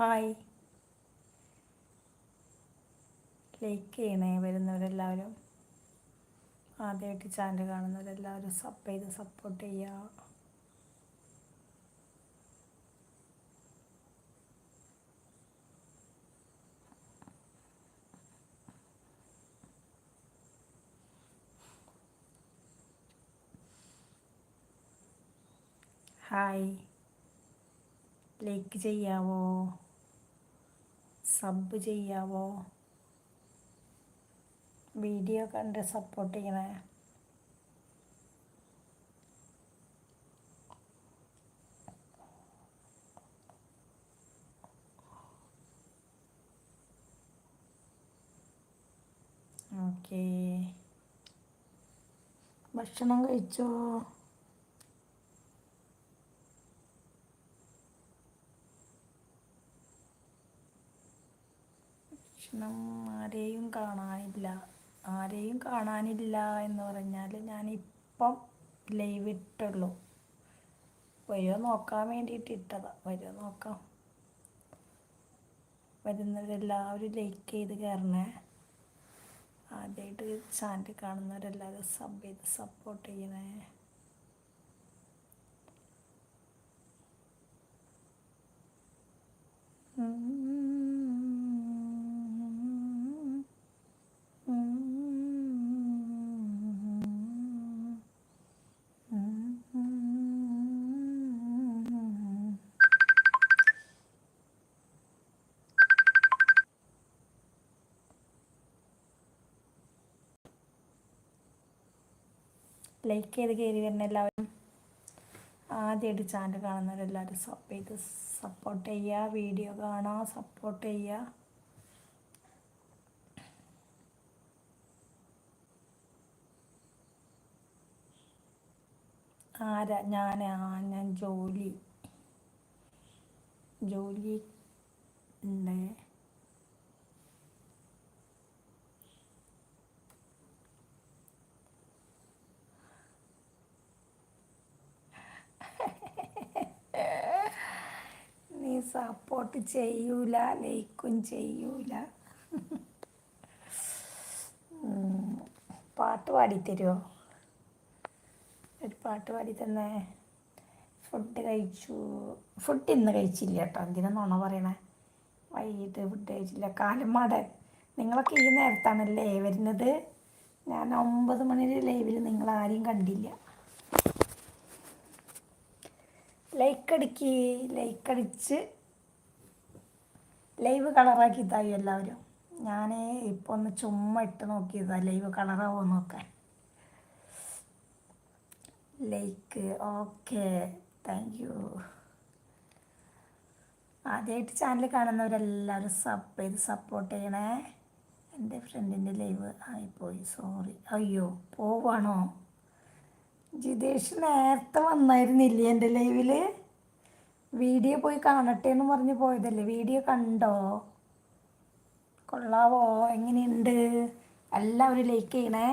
Hi like ചെയ്യണേ വരുന്നവരെല്ലാവരും. ആദ്യമായിട്ട് ചാനൽ കാണുന്നവരെല്ലാവരും സബ് ചെയ്ത് സപ്പോർട്ട് ചെയ്യുക ഹായ് ലൈക്ക് ചെയ്യാവോ? സബ് ചെയ്യാവോ? വീഡിയോ കണ്ട് സപ്പോർട്ട് ചെയ്യണേ. ഓക്കേ ഭക്ഷണം കഴിച്ചോ? ഭക്ഷണം ആരെയും കാണാനില്ല. ആരെയും കാണാനില്ല എന്ന് പറഞ്ഞാൽ ഞാനിപ്പം ലൈവ് ഇട്ടുള്ളൂ. വരുമോ നോക്കാൻ വേണ്ടിയിട്ട് ഇട്ടതാ. വരുമോ നോക്കാം. വരുന്നവരെല്ലാവരും ലൈക്ക് ചെയ്ത് കയറണേ ആദ്യമായിട്ട് ചാനൽ കാണുന്നവരെല്ലാവരും സബ് ചെയ്ത് സപ്പോർട്ട് ചെയ്യണേ. ലൈക്ക് ചെയ്ത് കയറി വരുന്ന എല്ലാവരും ആദ്യമായിട്ട് ചാനൽ കാണുന്നവരെല്ലാവരും സബ് ചെയ്ത് സപ്പോർട്ട് ചെയ്യുക വീഡിയോ കാണാം സപ്പോർട്ട് ചെയ്യുക. ആരാ? ഞാൻ ഞാൻ ജോലി. ജോലി ഉണ്ട്. നീ സപ്പോർട്ട് ചെയ്യൂല ലൈക്കും ചെയ്യൂല. പാട്ട് പാടിത്തരുമോ ഒരു പാട്ട് പാടി തന്നെ ഫുഡ് കഴിച്ചു. ഫുഡ് ഇന്ന് കഴിച്ചില്ല കേട്ടോ എന്തിനാ നുണ പറയണേ? വൈകിട്ട് ഫുഡ് കഴിച്ചില്ല. കാലമാടൻ നിങ്ങളൊക്കെ ഈ നേരത്താണല്ലേ വരുന്നത്? ഞാൻ ഒമ്പത് മണിയുടെ ലൈവിൽ നിങ്ങൾ കണ്ടില്ല. ലൈക്ക് അടിക്ക് ലൈക്ക് അടിച്ച് ലൈവ് കളറാക്കി തായി എല്ലാവരും. ഞാൻ ഇപ്പോൾ ഒന്ന് ചുമ്മാ ഇട്ട് നോക്കിയതാണ് ലൈവ് കളറാവോ നോക്കാൻ. ലൈക്ക് ഓക്കെ താങ്ക് യു ആദ്യമായിട്ട് ചാനൽ കാണുന്നവരെല്ലാവരും സബ് ചെയ്ത് സപ്പോർട്ട് ചെയ്യണേ. എന്റെ ഫ്രണ്ടിന്റെ ലൈവ് ആയിപ്പോയി സോറി അയ്യോ പോവാണോ? ജിതേഷ് നേരത്തെ വന്നായിരുന്നില്ലേ എന്റെ ലൈവിൽ വീഡിയോ പോയി കാണട്ടെ എന്ന് പറഞ്ഞ് പോയതല്ലേ? വീഡിയോ കണ്ടോ? കൊള്ളാവോ? എങ്ങനെയുണ്ട്? എല്ലാവരും ലൈക്ക് ചെയ്യണേ.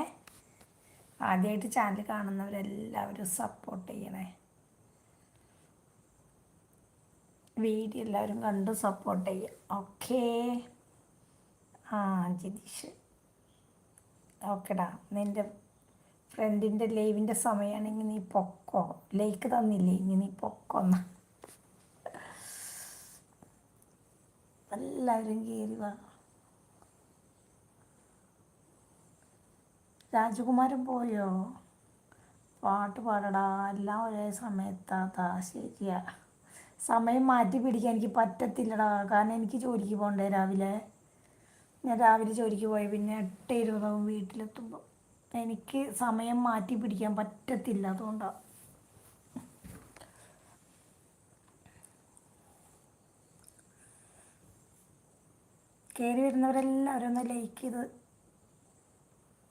ആദ്യമായിട്ട് ചാനൽ കാണുന്നവരെല്ലാവരും സപ്പോർട്ട് ചെയ്യണേ. വീഡിയോ എല്ലാവരും കണ്ട് സപ്പോർട്ട് ചെയ്യ. ഓക്കേ ആ ജിതീഷ്. ഓക്കെടാ നിന്റെ ഫ്രണ്ടിന്റെ ലൈവിന്റെ സമയമാണെങ്കിൽ നീ പൊക്കോ. ലൈക്ക് തന്നില്ലേ? ഇനി നീ പൊക്കോന്ന എല്ലാവരും കയറി വാ. രാജകുമാരൻ പോയോ? പാട്ട് പാടടാ. എല്ലാം ഒരേ സമയത്താ. ശരിയാ. സമയം മാറ്റി പിടിക്കാൻ എനിക്ക് പറ്റത്തില്ലടാ. കാരണം എനിക്ക് ജോലിക്ക് പോകണ്ടേ രാവിലെ. ഞാൻ രാവിലെ ജോലിക്ക് പോയി. പിന്നെ എട്ട് ഇരുപതാവും വീട്ടിലെത്തുമ്പോൾ എനിക്ക് സമയം മാറ്റി പിടിക്കാൻ പറ്റത്തില്ല അതുകൊണ്ടാണ് കയറി വരുന്നവരെല്ലാവരും ഒന്ന് ലൈക്ക് ചെയ്ത്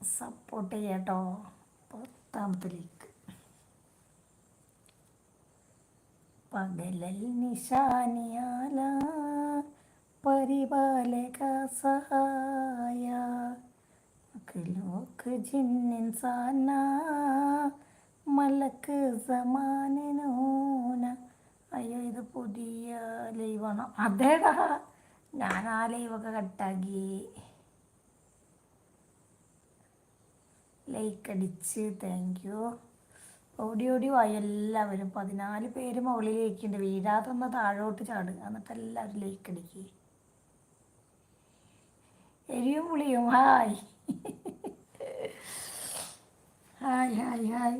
സപ്പോർട്ട് ചെയ്യാട്ടോ പത്താമത്തെ ലൈക്ക് പകലൽ നിശാനിയാല പരിപാലക സഹായ. ലോക്ക് ജിന്നിൻസാന മലക്ക് സമാനനൂന അയ്യോ ഇത് പുതിയ ലൈവാണ്? അതേടാ ഞാൻ ആ ലൈവൊക്കെ കട്ടാക്കി ലൈക്ക് അടിച്ച് താങ്ക് യു ഓടി ഓടി വായി എല്ലാവരും. പതിനാല് പേര് മുകളിലേക്കുണ്ട്. വീഴാതൊന്ന് താഴോട്ട് ചാടുക എന്നിട്ട് എല്ലാവരും ലൈക്ക് അടിക്കുക എരിയും പുളിയും. ഹായ്. Hi hi hi.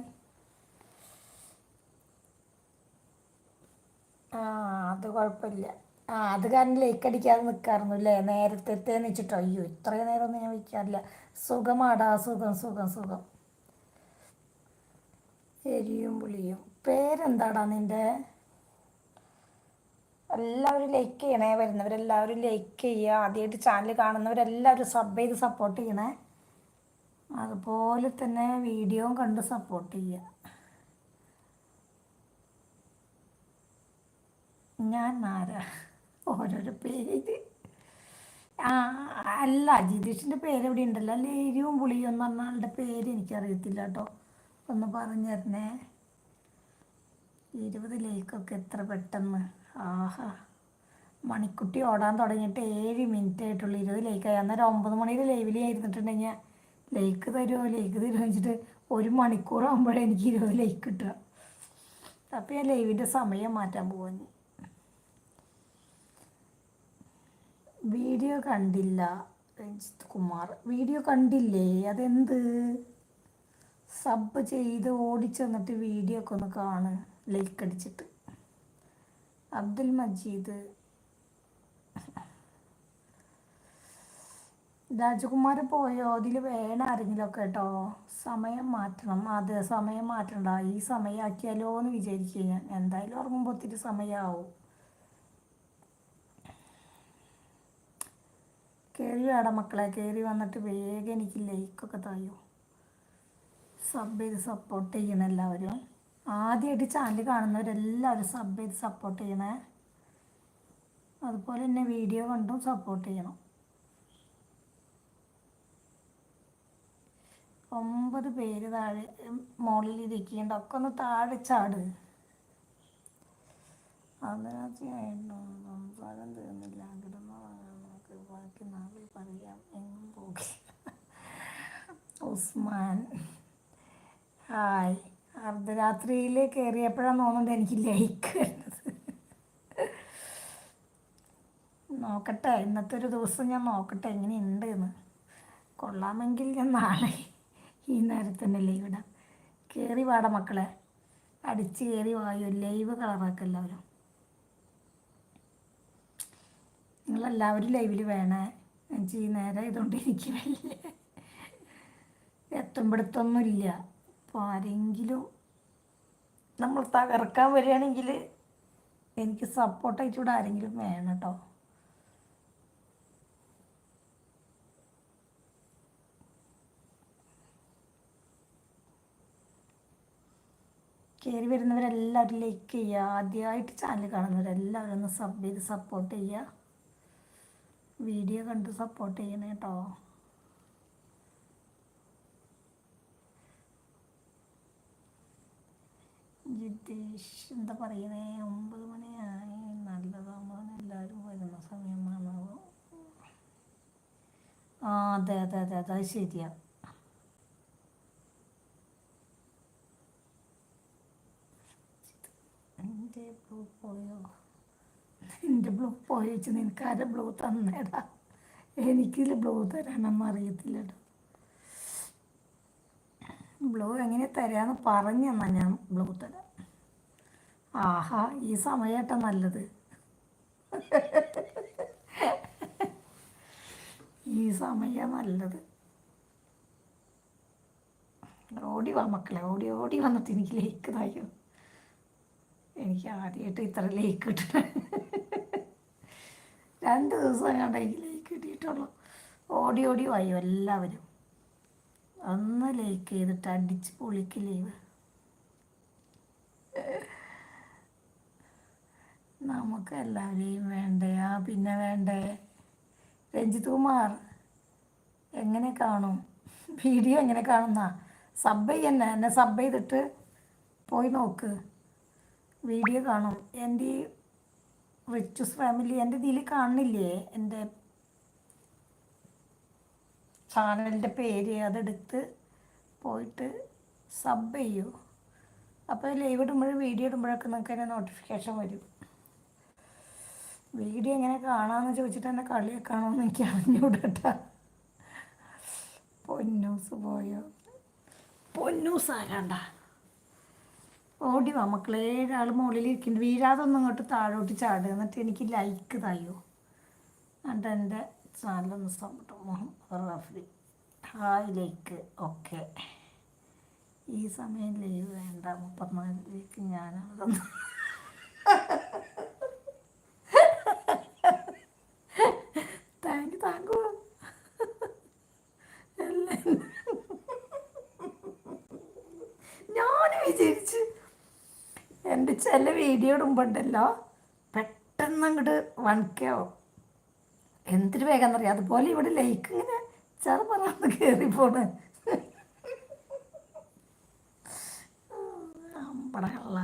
ആ അത് കുഴപ്പമില്ല. ആ അത് കാരണം ലൈക്ക് അടിക്കാതെ നിൽക്കാറുന്നു അല്ലേ നേരത്തെ വെച്ചിട്ടോ. അയ്യോ ഇത്രയും നേരമൊന്നും ഞാൻ വയ്ക്കാറില്ല സുഖമാടാ സുഖം സുഖം സുഖം. എരിയും പുളിയും. പേരെന്താടാ നിന്റെ എല്ലാവരും ലൈക്ക് ചെയ്യണേ വരുന്നവരെല്ലാവരും ലൈക്ക് ചെയ്യുക. ആദ്യമായിട്ട് ചാനൽ കാണുന്നവരെല്ലാവരും സബ് ചെയ്ത് സപ്പോർട്ട് ചെയ്യണേ. അതുപോലെ തന്നെ വീഡിയോ കണ്ട് സപ്പോർട്ട് ചെയ്യുക. ഞാൻ ആരാ? ഓരോരോ പേര്. ആ അല്ല ജിതീഷിന്റെ പേര് എവിടെ ഉണ്ടല്ലോ. ലേരിയും പുളിയും എന്ന് പറഞ്ഞ ആളുടെ പേര് എനിക്കറിയത്തില്ല കേട്ടോ. ഒന്ന് പറഞ്ഞു തരണേ. ഇരുപത് ലൈക്കൊക്കെ എത്ര പെട്ടെന്ന്. ആഹാ. മണിക്കുട്ടി ഓടാൻ തുടങ്ങിയിട്ട് ഏഴ് മിനിറ്റ് ആയിട്ടുള്ളൂ. ഇരുപത് ലൈക്കായി അന്നേരം ഒമ്പത് മണിയുടെ ലൈവിൽ ആയിരുന്നിട്ടുണ്ടെങ്കിൽ ലൈക്ക് തരുമോ ലൈക്ക് തരുമോ വെച്ചിട്ട് ഒരു മണിക്കൂറാകുമ്പോഴേ എനിക്ക് ഇരുപത് ലൈക്ക് കിട്ടുക. അപ്പം ഞാൻ ലൈവിന്റെ സമയം മാറ്റാൻ പോകുന്നു വീഡിയോ കണ്ടില്ല. രഞ്ജിത്ത് കുമാർ. വീഡിയോ കണ്ടില്ലേ? അതെന്ത്? സബ് ചെയ്ത് ഓടിച്ചെന്നിട്ട് വീഡിയോ ഒക്കെ ഒന്ന് കാണുക ലൈക്ക് അടിച്ചിട്ട്. അബ്ദുൽ മജീദ്. രാജകുമാരൻ പോയോ? അതിൽ വേണം ആരെങ്കിലും കേട്ടോ സമയം മാറ്റണം. അതെ സമയം മാറ്റണ്ട. ഈ സമയമാക്കിയാലോ എന്ന് വിചാരിക്കുക ഞാൻ എന്തായാലും ഉറങ്ങുമ്പോൾ ഒത്തിരി സമയമാവും കയറി വേണം മക്കളെ. കയറി വന്നിട്ട് വേഗം എനിക്ക് ലൈക്കൊക്കെ തായോ. സബ് ചെയ്ത് സപ്പോർട്ട് ചെയ്യണം എല്ലാവരും. ആദ്യമായിട്ട് ചാനൽ കാണുന്നവരെല്ലാവരും സബ് ചെയ്ത് സപ്പോർട്ട് ചെയ്യണേ. അതുപോലെ തന്നെ വീഡിയോ കണ്ടും സപ്പോർട്ട് ചെയ്യണം. ഒമ്പത് പേര് താഴെ മുകളിൽ ഇരിക്കുന്നുണ്ട് ഒക്കെ ഒന്ന് താഴെ ചാട്. സംസാരം തീർന്നില്ല. നമുക്ക് ബാക്കി നാളെ പറയാം. എങ്ങും പോകില്ല. ഉസ്മാൻ. ഹായ്. അർദ്ധരാത്രിയിൽ കയറിയപ്പോഴാണ് തോന്നുന്നത് എനിക്ക് ലൈക്ക് വരുന്നത്. നോക്കട്ടെ ഇന്നത്തെ ഒരു ദിവസം ഞാൻ നോക്കട്ടെ എങ്ങനെയുണ്ട് എന്ന് കൊള്ളാമെങ്കിൽ ഞാൻ നാളെ ഈ നേരത്തെ തന്നെ ലൈവ് ഇടാം. കയറി വാട മക്കളെ. അടിച്ച് കയറി വായു ലൈവ് കളറാക്കുക എല്ലാവരും. നിങ്ങളെല്ലാവരും ലൈവിൽ വേണേ. എനിക്ക് ഈ നേരം ഇതുകൊണ്ട് എനിക്ക് വലിയ എത്തുമ്പോഴത്തൊന്നുമില്ല അപ്പോൾ ആരെങ്കിലും നമ്മൾ തകർക്കാൻ വരികയാണെങ്കിൽ എനിക്ക് സപ്പോർട്ടായിട്ട് ഇവിടെ ആരെങ്കിലും വേണം കേട്ടോ കയറി വരുന്നവരെല്ലാവരും ലൈക്ക് ചെയ്യുക. ആദ്യമായിട്ട് ചാനൽ കാണുന്നവരെല്ലാവരും ഒന്ന് സബ് ചെയ്ത് സപ്പോർട്ട് ചെയ്യുക. വീഡിയോ കണ്ട് സപ്പോർട്ട് ചെയ്യണേ കേട്ടോ എന്താ പറയണേ ഒമ്പത് മണിയായി. നല്ലതാകുമ്പോൾ എല്ലാവരും വരുന്ന സമയമാണ്? ആ അതെ അതെ അതെ അതെ അത് ശരിയാ. എന്റെ ബ്ലൂ പോയോ? എന്റെ ബ്ലൂ പോയോ വെച്ച് നിനക്ക് ആരെ ബ്ലൂ തന്നേടാ? എനിക്കിതിൽ ബ്ലൂ തരാനൊന്നും അറിയത്തില്ല കേട്ടോ ബ്ലൂ എങ്ങനെ തരാന്ന് പറഞ്ഞു തന്നാൽ ഞാൻ ബ്ലൂ തരാം. ആഹാ ഈ സമയമായിട്ടാ നല്ലത്. ഈ സമയ നല്ലത്. ഓടി വാ മക്കളെ ഓടി ഓടി വന്നിട്ട് എനിക്ക് ലേക്ക് തായോ എനിക്ക് ആദ്യമായിട്ട് ഇത്ര ലേക്ക് കിട്ടണ. രണ്ട് ദിവസം കണ്ട എനിക്ക് ലേക്ക് കിട്ടിയിട്ടുള്ളൂ. ഓടി ഓടി വായോ എല്ലാവരും. ഒന്ന് ലൈക്ക് ചെയ്തിട്ട് അടിച്ച് പൊളിക്ക് ലീവ്. നമുക്ക് എല്ലാവരെയും വേണ്ടേ? ആ പിന്നെ വേണ്ടേ? രഞ്ജിത് കുമാർ എങ്ങനെ കാണും? വീഡിയോ എങ്ങനെ കാണുന്ന? സബ് ചെയ്യന്നെ എന്നെ സബ് ചെയ്തിട്ട് പോയി നോക്ക്. വീഡിയോ കാണും. എന്റെ റിച്ചസ് ഫാമിലി എന്റെ ഇതിൽ കാണുന്നില്ലേ? എന്റെ ചാനലിന്റെ പേര് അതെടുത്ത് പോയിട്ട് സബ് ചെയ്യൂ. അപ്പോൾ ലൈവ് ഇടുമ്പോൾ വീഡിയോ ഇടുമ്പോഴൊക്കെ നിങ്ങൾക്ക് അതിന്റെ നോട്ടിഫിക്കേഷൻ വരും. വീഡിയോ എങ്ങനെ കാണാമെന്ന് ചോദിച്ചിട്ട് എന്നെ കാണുമെന്ന് എനിക്ക് അറിഞ്ഞൂടട്ടാ പൊന്നൂസ് പോയോ? പൊന്നൂസ് ആരാണ്ട? ഓടി വാ മക്കളെ. ഒരാൾ മുകളിൽ ഇരിക്കുന്നുണ്ട് വീഴാതെ ഒന്നും ഇങ്ങോട്ട് താഴോട്ട് ചാടുക എന്നിട്ട് എനിക്ക് ലൈക്ക് തായോ എന്റെ ചാനലൊന്ന് സപ്പോർട്ട് മുഹമ്മദ് റാഫി ഓക്കെ ഈ സമയം ലൈവ് വേണ്ട മുപ്പത്തിനാലിലേക്ക് ഞാനവിടെ താങ്ക് താങ്ക് ഞാൻ വിചാരിച്ച് എന്റെ ചില വീഡിയോ ഇടുമ്പോണ്ടല്ലോ പെട്ടെന്ന് അങ്ങോട്ട് വൺ കെ ആവും. എന്തൊരു വേഗം എന്നറിയാം അതുപോലെ ഇവിടെ ലൈക്ക് ഇങ്ങനെ ചെറുപറന്ന് കയറിപ്പോണ് അമ്പടകള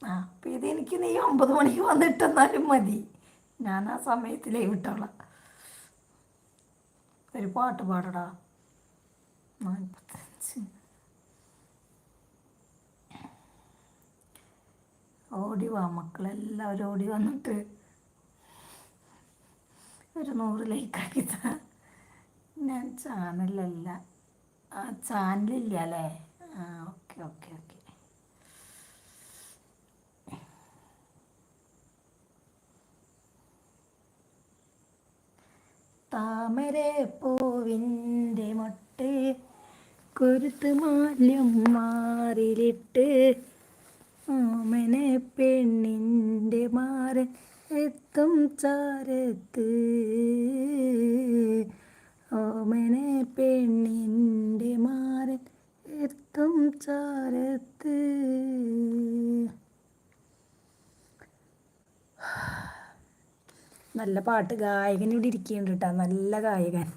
ആ അപ്പം ഇത് എനിക്ക് നീ ഒമ്പത് മണിക്ക് വന്നിട്ടെന്നാലും മതി. ഞാൻ ആ സമയത്ത് ലൈവ് ഇട്ടോളാം. ഒരു പാട്ട് പാടടാ. നാൽപ്പത്തഞ്ച് ഓടി വാ മക്കളെല്ലാവരും ഓടി വന്നിട്ട്. ഒരു നൂറ് ലൈക്കാക്കി താ ഞാൻ ചാനലല്ല. ആ ചാനലില്ല അല്ലേ ആ ഓക്കെ ഓക്കെ ഓക്കെ. താമര പൂവിന്റെ മൊട്ട് കൊരുത്ത് മാല്യം മാറിലിട്ട് ഓമന പെണ്ണിന്റെ മാറൻ എത്തും ചാരത്ത് ഓമന പെണ്ണിന്റെ മാറൻ എത്തും ചാരത്ത്. നല്ല പാട്ട് ഗായകൻ ഇവിടെ ഇരിക്കുന്നുണ്ട് കേട്ടോ നല്ല ഗായകൻ.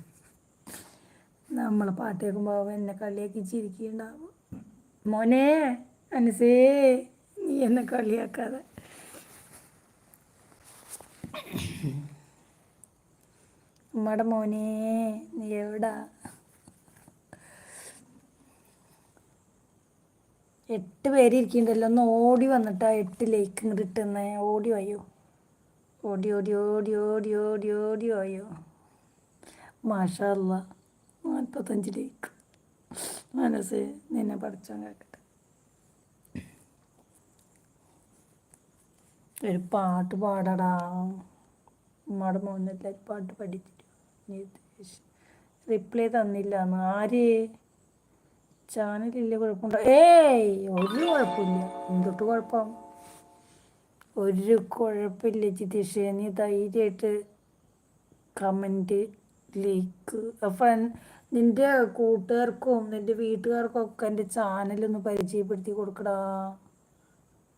നമ്മളെ പാട്ട് കേൾക്കുമ്പോൾ എന്നെ കളിയാക്കി ചിരിക്കുന്നുണ്ടാവും. മോനെ അനസേ നീ എന്നെ കളിയാക്കാതെ. ഉമ്മയുടെ മോനെ നീ എവിടാ? എട്ട് പേര് ഇരിക്കണ്ടല്ലോ ഒന്ന് ഓടി വന്നിട്ടാ എട്ട് ലേക്ക് ഇങ്ങോട്ട് ഇട്ടുന്നേ. ഓടി വയ്യോ ഓടി ഓടി ഓടി ഓടി ഓടി ഓടി വയ്യോ മാഷല്ല നാൽപ്പത്തഞ്ച് ലേക്ക് മനസ്സ് നിന്നെ പഠിച്ചാൽ കേൾക്കട്ടെ ഒരു പാട്ട് പാടടാ. ഉമ്മയുടെ വന്നിട്ട് പാട്ട് പഠിച്ചിട്ട് റിപ്ലൈ തന്നില്ല. ആര്? ചാനലില്ല കുഴപ്പമുണ്ടോ ഏയ് ഒരു കുഴപ്പമില്ല. എന്തൊട്ട് കുഴപ്പം? ഒരു കുഴപ്പമില്ല ജിതീഷ്. നീ ധൈര്യമായിട്ട് കമന്റ് ലൈക്ക്. അപ്പം നിന്റെ കൂട്ടുകാർക്കും നിന്റെ വീട്ടുകാർക്കും ഒക്കെ എന്റെ ചാനലൊന്ന് പരിചയപ്പെടുത്തി കൊടുക്കടാ.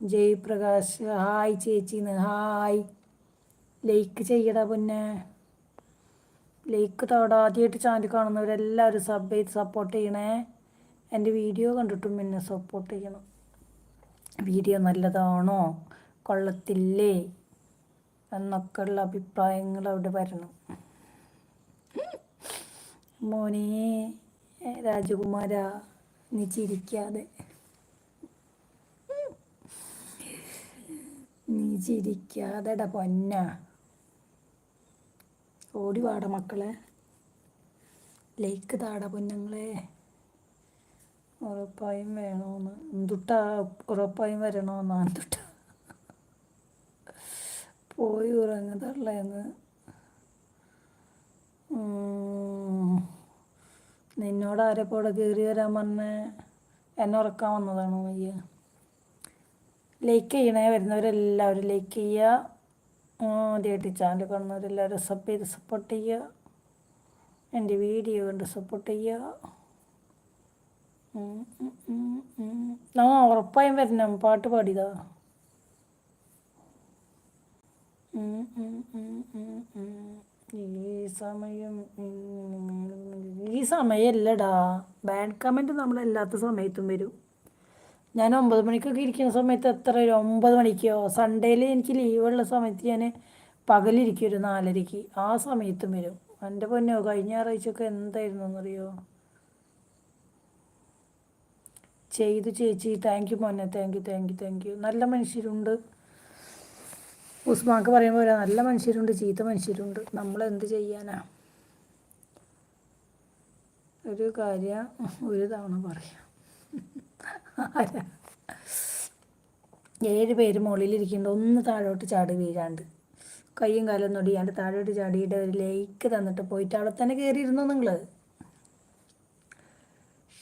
ജയപ്രകാശ്. ഹായ് ചേച്ചിന്ന് ഹായ്. ലൈക്ക് ചെയ്യടാ പിന്നെ. ലൈക്ക് തവട ആദ്യമായിട്ട് ചാനൽ കാണുന്നവരെല്ലാവരും സബ് ചെയ്ത് സപ്പോർട്ട് ചെയ്യണേ. എന്റെ വീഡിയോ കണ്ടിട്ടും പിന്നെ സപ്പോർട്ട് ചെയ്യണം. വീഡിയോ നല്ലതാണോ? കൊള്ളത്തില്ലേ? എന്നൊക്കെയുള്ള അഭിപ്രായങ്ങൾ അവിടെ വരണം. മോനെ രാജകുമാര നീ ചിരിക്കാതെ. നീ ചിരിക്കാതെടാ പൊന്ന. ഓടി വാട മക്കളെ. ലേക്ക് താട പൊന്നങ്ങളെ. ഉറപ്പായും വേണമെന്ന് എന്തുട്ടാ ഉറപ്പായും വരണമെന്ന് എന്തുട്ട പോയി ഉറങ്ങുതള്ളേന്ന് നിന്നോട് ആരെപ്പോൾ ഇവിടെ കയറി വരാൻ പറഞ്ഞേ? എന്നെ ഉറക്കാൻ വന്നതാണോ അയ്യ ലൈക്ക് ചെയ്യണേ വരുന്നവരെല്ലാവരും ലൈക്ക് ചെയ്യുക ആദ്യമായിട്ട് ചാനൽ കാണുന്നവരെല്ലാവരും സബ് ചെയ്ത് സപ്പോർട്ട് ചെയ്യുക. എന്റെ വീഡിയോ കണ്ട് സപ്പോർട്ട് ചെയ്യുക. ആ ഉറപ്പായും വരണം. പാട്ട് പാടിയതാ. ഈ സമയം ഈ സമയമല്ലടാ ബാഡ് കമന്റ് നമ്മളല്ലാത്ത സമയത്തും വരും. ഞാൻ ഒമ്പത് മണിക്കൊക്കെ ഇരിക്കുന്ന സമയത്ത് എത്ര ഒരു ഒമ്പത് മണിക്കോ? സൺഡേയിൽ എനിക്ക് ലീവുള്ള സമയത്ത് ഞാൻ പകലിരിക്കും ഒരു നാലരയ്ക്ക്. ആ സമയത്തും വരും. എന്റെ പൊന്നോ കഴിഞ്ഞ ഞായറാഴ്ചയൊക്കെ എന്തായിരുന്നു എന്നറിയോ ചെയ്തു ചേച്ചി. താങ്ക് യു മോനെ. Thank you thank you thank you നല്ല മനുഷ്യരുണ്ട്. ഉസ്മാക്ക് പറയുമ്പോൾ പോലെ നല്ല മനുഷ്യരുണ്ട് ചീത്ത മനുഷ്യരുണ്ട്. നമ്മൾ എന്ത് ചെയ്യാനാ? ഒരു കാര്യം ഒരു തവണ പറയാം. ഏഴ് പേര് മുകളിലിരിക്കുന്നുണ്ട്. ഒന്ന് താഴോട്ട് ചാടി വീഴാണ്ട്. കയ്യും കാലും നൊടിയാണ്ട് താഴോട്ട് ചാടിയിട്ട് ഒരു ലേക്ക് തന്നിട്ട് പോയിട്ട് അവിടെ തന്നെ കയറിയിരുന്നു നിങ്ങൾ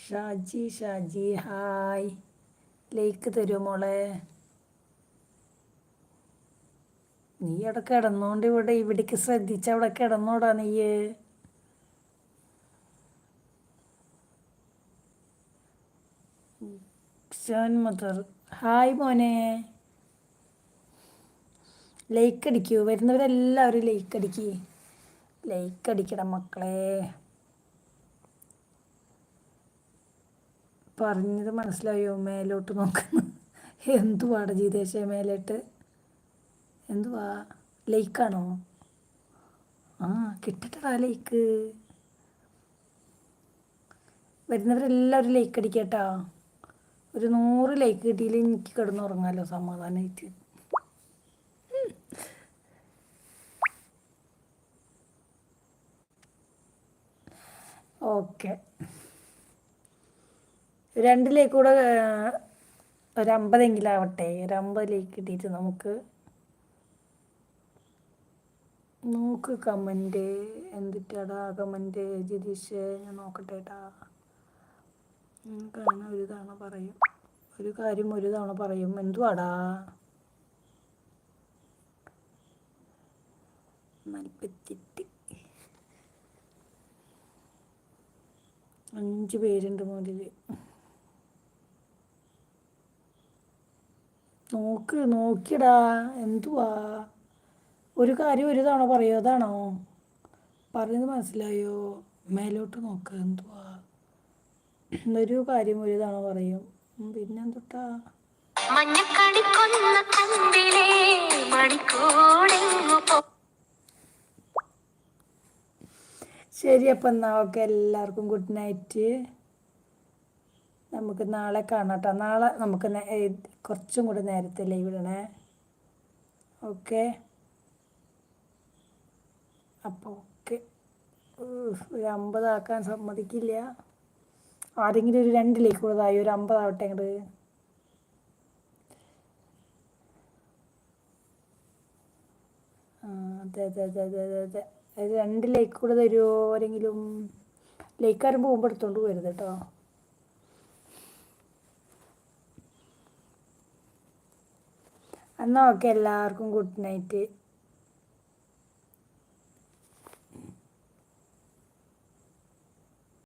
ഷാജി ഷാജി ഹായ്. ലേക്ക് തരുമോ മോളെ? നീ അവിടെ കിടന്നോണ്ട് ഇവിടെ ഇവിടേക്ക് ശ്രദ്ധിച്ച അവിടെ കിടന്നോടാ നീയ്. ഷോൻ മദർ ഹായ് മോനെ. ലൈക്ക് അടിക്കൂ. വരുന്നവരെല്ലാവരും ലൈക്ക് അടിക്ക്. ലൈക്ക് അടിക്കണം മക്കളെ. പറഞ്ഞത് മനസ്സിലായോ? മേലോട്ട് നോക്കുന്നു. എന്തുവാട ജീതേശ മേലോട്ട്? എന്തുവാ? ലൈക്കാണോ ആ കിട്ടട്ടടാ ലൈക്ക് വരുന്നവരെല്ലാവരും ലൈക്ക് അടിക്കട്ടാ ഒരു നൂറ് ലൈക്ക് കിട്ടിയില്ല എനിക്ക് കിടന്നുറങ്ങാമല്ലോ സമാധാനമായിട്ട് ഓക്കെ രണ്ടിലേക്ക് കൂടെ ഒരു അമ്പതെങ്കിലും ആവട്ടെ. ഒരു അമ്പതിലേക്ക് കിട്ടിയിട്ട് നമുക്ക് നോക്ക് കമന്റ് എന്തിട്ടാടാ കമന്റ് ജിതീഷ് ഞാൻ നോക്കട്ടെ ഏട്ടാ കാരണം ഒരു തവണ പറയും. ഒരു കാര്യം ഒരു തവണ പറയും. എന്തുവാടാ? നാൽപ്പത്തെട്ട് അഞ്ച് പേരുണ്ട് മുതൽ നോക്ക് നോക്കിടാ എന്തുവാ? ഒരു കാര്യം ഒരു തവണ പറയോ? അതാണോ? പറയുന്നത് മനസ്സിലായോ? മേലോട്ട് നോക്ക്. എന്തുവാ? ഒരു കാര്യം ഒരു തവണ പറയും. പിന്നെന്തുട്ടാ? ശരി അപ്പം എന്നാ ഓക്കെ എല്ലാവർക്കും ഗുഡ് നൈറ്റ്. നമുക്ക് നാളെ കാണാട്ടോ. നാളെ നമുക്ക് കുറച്ചും കൂടെ നേരത്തെ ലൈവ് ഇടണേ. ഓക്കെ. അപ്പോൾ ഓക്കെ. ഒരു അമ്പതാക്കാൻ സമ്മതിക്കില്ല. ആരെങ്കിലും ഒരു രണ്ടിലേക്ക് കൂടതായി ഒരു അമ്പതാവട്ടെ അങ്ങോട്ട് ആ അതെ അതെ അതെ അതെ അതെ അതെ. അതായത് രണ്ട് ലൈക്ക് കൂടെ തരുമോ ആരെങ്കിലും ലേക്കാരും പോകുമ്പോൾ എടുത്തോണ്ട് പോരുത് കേട്ടോ എന്നാൽ ഓക്കെ എല്ലാവർക്കും ഗുഡ് നൈറ്റ്.